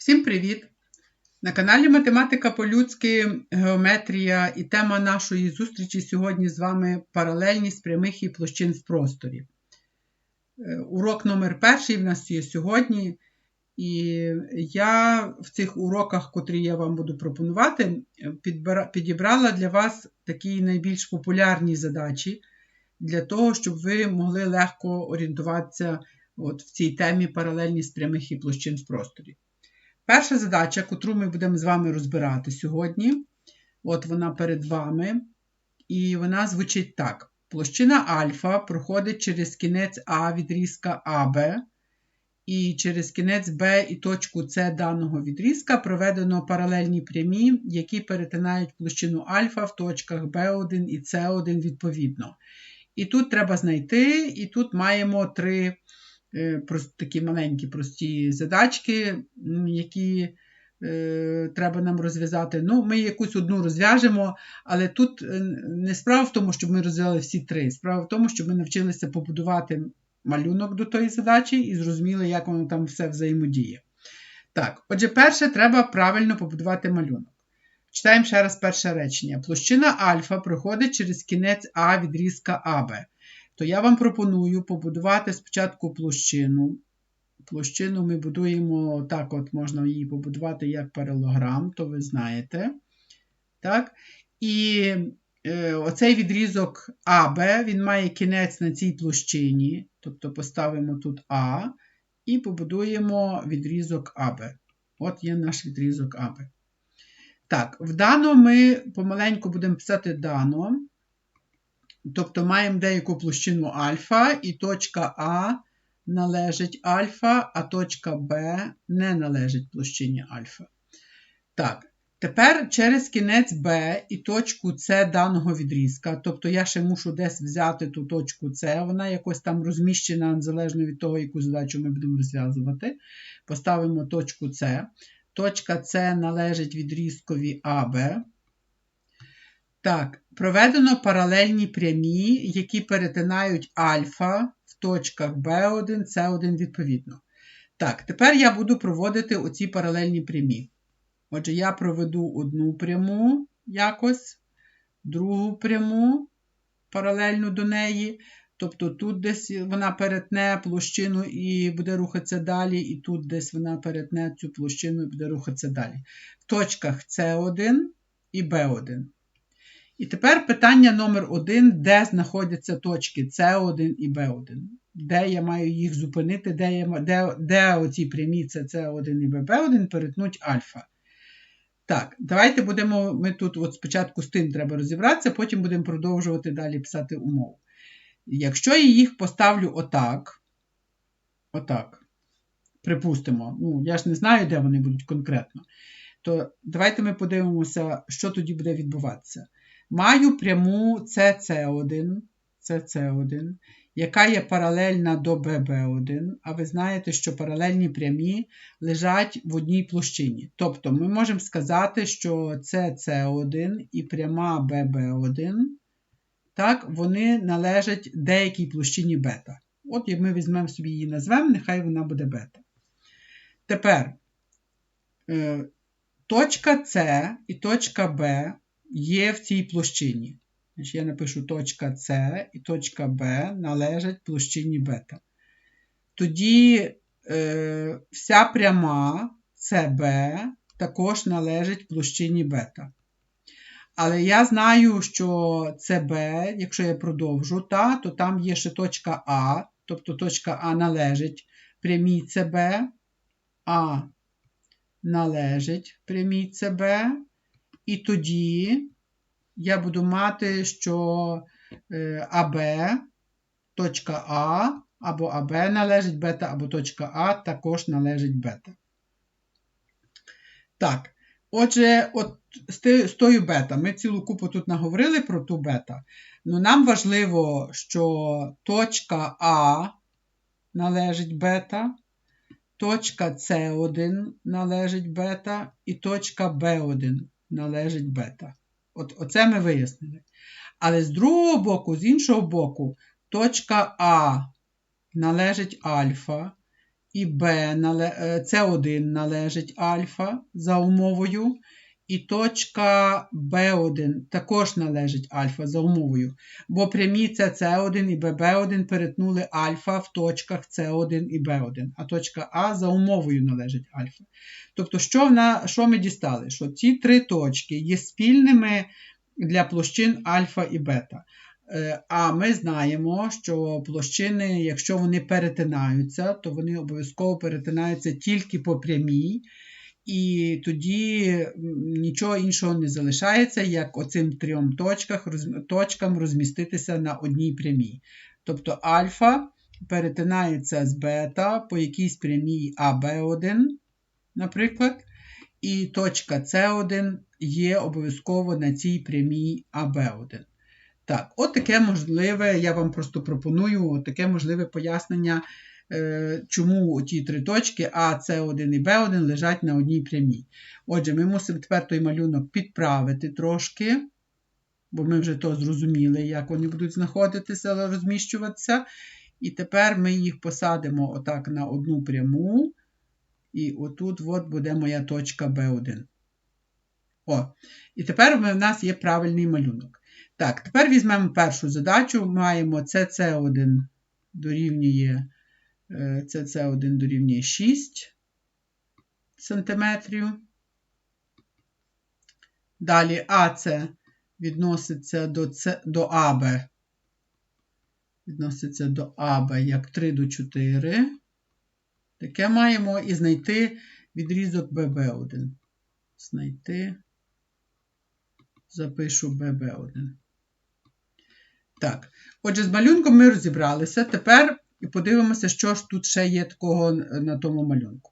Всім привіт! На каналі Математика по-людськи геометрія і тема нашої зустрічі сьогодні з вами паралельність прямих і площин в просторі. Е, урок номер перший в нас є сьогодні. І я в цих уроках, котрі я вам буду пропонувати, підібрала для вас такі найбільш популярні задачі для того, щоб ви могли легко орієнтуватися от в цій темі паралельність прямих і площин в просторі. Перша задача, яку ми будемо з вами розбирати сьогодні, от вона перед вами, і вона звучить так: площина альфа проходить через кінець А відрізка АБ, і через кінець Б і точку С даного відрізка проведено паралельні прямі, які перетинають площину альфа в точках B1 і С1 відповідно. І тут треба знайти, і тут маємо три такі маленькі прості задачки, які е, треба нам розв'язати. Ну, Ми якусь одну розв'яжемо, але тут е, не справа в тому, щоб ми розв'язали всі три. Справа в тому, щоб ми навчилися побудувати малюнок до тої задачі і зрозуміли, як воно там все взаємодіє. Так, отже, перше, треба правильно побудувати малюнок. Читаємо ще раз перше речення. Площина альфа проходить через кінець А відрізка АБ то я вам пропоную побудувати спочатку площину. Площину ми будуємо так, от можна її побудувати як паралограм, то ви знаєте. Так? І е, оцей відрізок АБ, він має кінець на цій площині. Тобто поставимо тут А і побудуємо відрізок АБ. От є наш відрізок АБ. Так, в дано ми помаленьку будемо писати дано. Тобто маємо деяку площину альфа, і точка А належить альфа, а точка Б не належить площині альфа. Так, тепер через кінець Б і точку С даного відрізка. Тобто я ще мушу десь взяти ту точку С, вона якось там розміщена, незалежно від того, яку задачу ми будемо розв'язувати. Поставимо точку С. Точка С належить відрізкові АБ. Так, проведено паралельні прямі, які перетинають альфа в точках B1, C1 відповідно. Так, тепер я буду проводити оці паралельні прямі. Отже, я проведу одну пряму якось, другу пряму паралельно до неї. Тобто тут десь вона перетне площину і буде рухатися далі, і тут десь вона перетне цю площину і буде рухатися далі. В точках С1 і Б1. І тепер питання номер один, де знаходяться точки С1 і Б1. Де я маю їх зупинити, де я, де, де оці прямі С1 і ББ1 перетнуть альфа. Так, давайте будемо. Ми тут от спочатку з тим треба розібратися, потім будемо продовжувати далі писати умову. Якщо я їх поставлю отак, отак, припустимо, ну, я ж не знаю, де вони будуть конкретно, то давайте ми подивимося, що тоді буде відбуватися. Маю пряму CC1, CC1, яка є паралельна до BB1, а ви знаєте, що паралельні прямі лежать в одній площині. Тобто ми можемо сказати, що CC1 і пряма BB1, так, вони належать деякій площині бета. От як ми візьмемо собі її назвемо, нехай вона буде бета. Тепер е, точка С і точка Б є в цій площині. Значить, Я напишу точка С і точка Б належать площині бета. Тоді е, вся пряма СБ також належить площині бета. Але я знаю, що СБ, якщо я продовжу, та, то там є ще точка А, тобто точка А належить прямій СБ, А належить прямій СБ, і тоді я буду мати, що е, АБ, точка А, або АБ належить бета, або точка А також належить бета. Так, отже, от з тою бета. Ми цілу купу тут наговорили про ту бета. Ну, Нам важливо, що точка А належить бета, точка С1 належить бета і точка Б1 належить бета. От, Оце ми вияснили. Але з другого боку, з іншого боку, точка А належить альфа, і Б, С1 належить альфа за умовою, і точка Б1 також належить альфа за умовою, бо прямі СС1 і ББ1 перетнули альфа в точках С1 і Б1, а точка А за умовою належить альфа. Тобто, що, вона, що ми дістали? Що ці три точки є спільними для площин альфа і бета. Е, а ми знаємо, що площини, якщо вони перетинаються, то вони обов'язково перетинаються тільки по прямій, і тоді нічого іншого не залишається, як оцим трьом точках, точкам розміститися на одній прямій. Тобто альфа перетинається з бета по якійсь прямій АБ1, наприклад, і точка С1 є обов'язково на цій прямій АБ1. Так, от таке можливе, я вам просто пропоную таке можливе пояснення, чому ті три точки А, С1 і Б1 лежать на одній прямій. Отже, ми мусимо тепер той малюнок підправити трошки, бо ми вже то зрозуміли, як вони будуть знаходитися, розміщуватися. І тепер ми їх посадимо отак на одну пряму. І отут от буде моя точка B1. О, І тепер в нас є правильний малюнок. Так, тепер візьмемо першу задачу. Маємо CC1 дорівнює CC1 дорівнює 6 см. Далі АЦ відноситься до С, до АБ. Відноситься до АБ як 3 до 4. Таке маємо і знайти відрізок ББ1. Знайти, запишу ББ1. Так, отже, з малюнком ми розібралися. Тепер подивимося, що ж тут ще є такого на тому малюнку.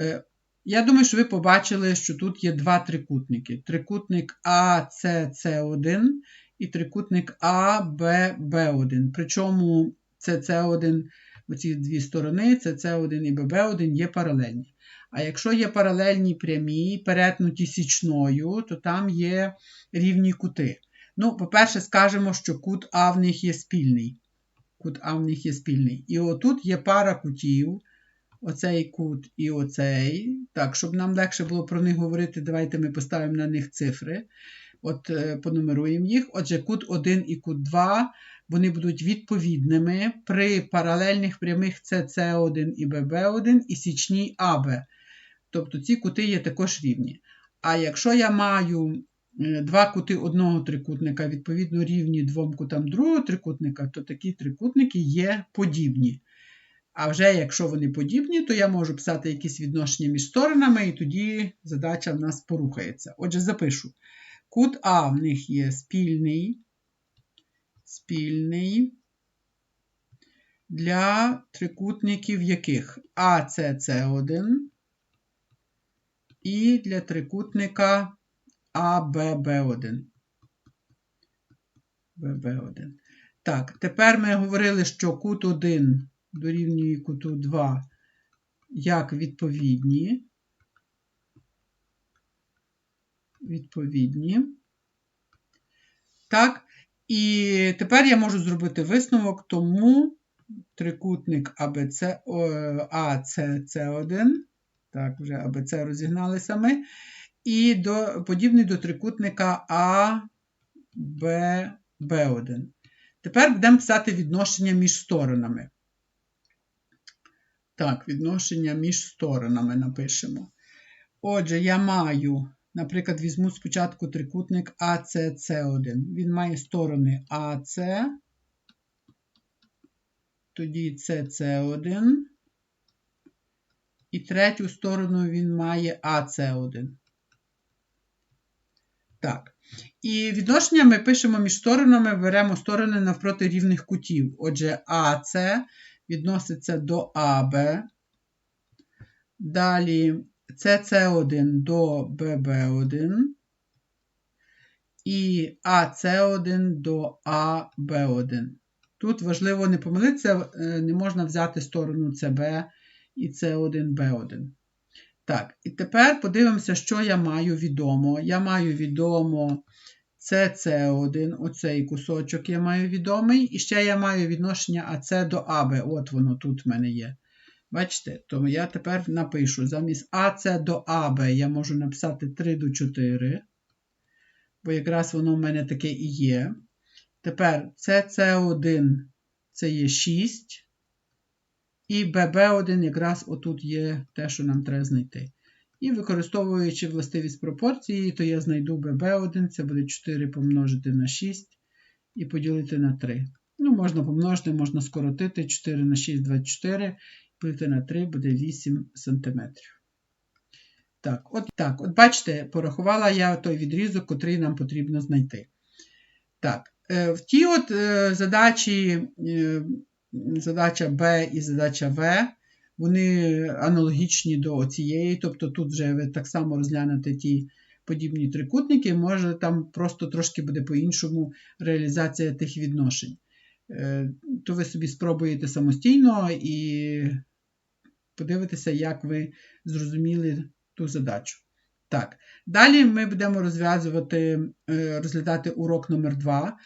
Е, я думаю, що ви побачили, що тут є два трикутники: трикутник АЦЦ1 і трикутник АББ1. Причому ЦЦ1 оці дві сторони, це С1 і ББ1 є паралельні. А якщо є паралельні прямі, перетнуті січною, то там є рівні кути. Ну, по-перше, скажемо, що кут А в них є спільний. Кут А в них є спільний. І отут є пара кутів. Оцей кут і оцей. Так, щоб нам легше було про них говорити, давайте ми поставимо на них цифри. От, е, понумеруємо їх. Отже, кут 1 і кут 2 вони будуть відповідними при паралельних прямих CC1 і BB1 і січній АБ. Тобто ці кути є також рівні. А якщо я маю два кути одного трикутника, відповідно рівні двом кутам другого трикутника, то такі трикутники є подібні. А вже якщо вони подібні, то я можу писати якісь відношення між сторонами, і тоді задача в нас порухається. Отже, запишу. Кут А в них є спільний спільний для трикутників яких АЦЦ1 і для трикутника АББ1. ББ1. Так, тепер ми говорили, що кут 1 дорівнює куту 2 як відповідні. Відповідні. Так, і тепер я можу зробити висновок, тому трикутник АБЦ, АЦЦ1, так, вже АБЦ розігналися ми, і до, подібний до трикутника АББ1. Тепер будемо писати відношення між сторонами. Так, відношення між сторонами напишемо. Отже, я маю Наприклад, візьму спочатку трикутник ACC1. Він має сторони АС, тоді CC1. І третю сторону він має АС1. Так. І відношення ми пишемо між сторонами, беремо сторони навпроти рівних кутів. Отже, АС відноситься до АБ. Далі CC1 до BB1 і AC1 до AB1. Тут важливо не помилитися, е, не можна взяти сторону CB і C1B1. Так, і тепер подивимося, що я маю відомо. Я маю відомо CC1, оцей кусочок я маю відомий. І ще я маю відношення AC до AB. От воно тут в мене є Бачите, то я тепер напишу замість АС до АБ я можу написати 3 до 4, бо якраз воно в мене таке і є. Тепер СС1 це є 6. І ББ1 якраз отут є те, що нам треба знайти. І використовуючи властивість пропорції, то я знайду ББ1, це буде 4 помножити на 6 і поділити на 3. Ну, можна помножити, можна скоротити 4 на 6, 24, поділити на 3 буде 8 см. Так, от так, от бачите, порахувала я той відрізок, котрий нам потрібно знайти. Так, е, в ті от е, задачі, е, задача Б і задача В, вони аналогічні до цієї, тобто тут вже ви так само розглянете ті подібні трикутники, може там просто трошки буде по-іншому реалізація тих відношень. То ви собі спробуєте самостійно і подивитеся, як ви зрозуміли ту задачу. Так, далі ми будемо розв'язувати, розглядати урок номер 2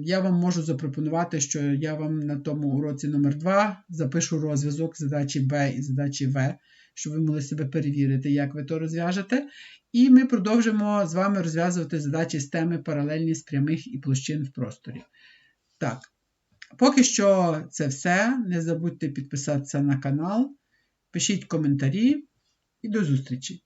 Я вам можу запропонувати, що я вам на тому уроці номер 2 запишу розв'язок задачі Б і задачі В, щоб ви могли себе перевірити, як ви то розв'яжете. І ми продовжимо з вами розв'язувати задачі з теми паралельність прямих і площин в просторі. Так, поки що це все. Не забудьте підписатися на канал, пишіть коментарі і до зустрічі!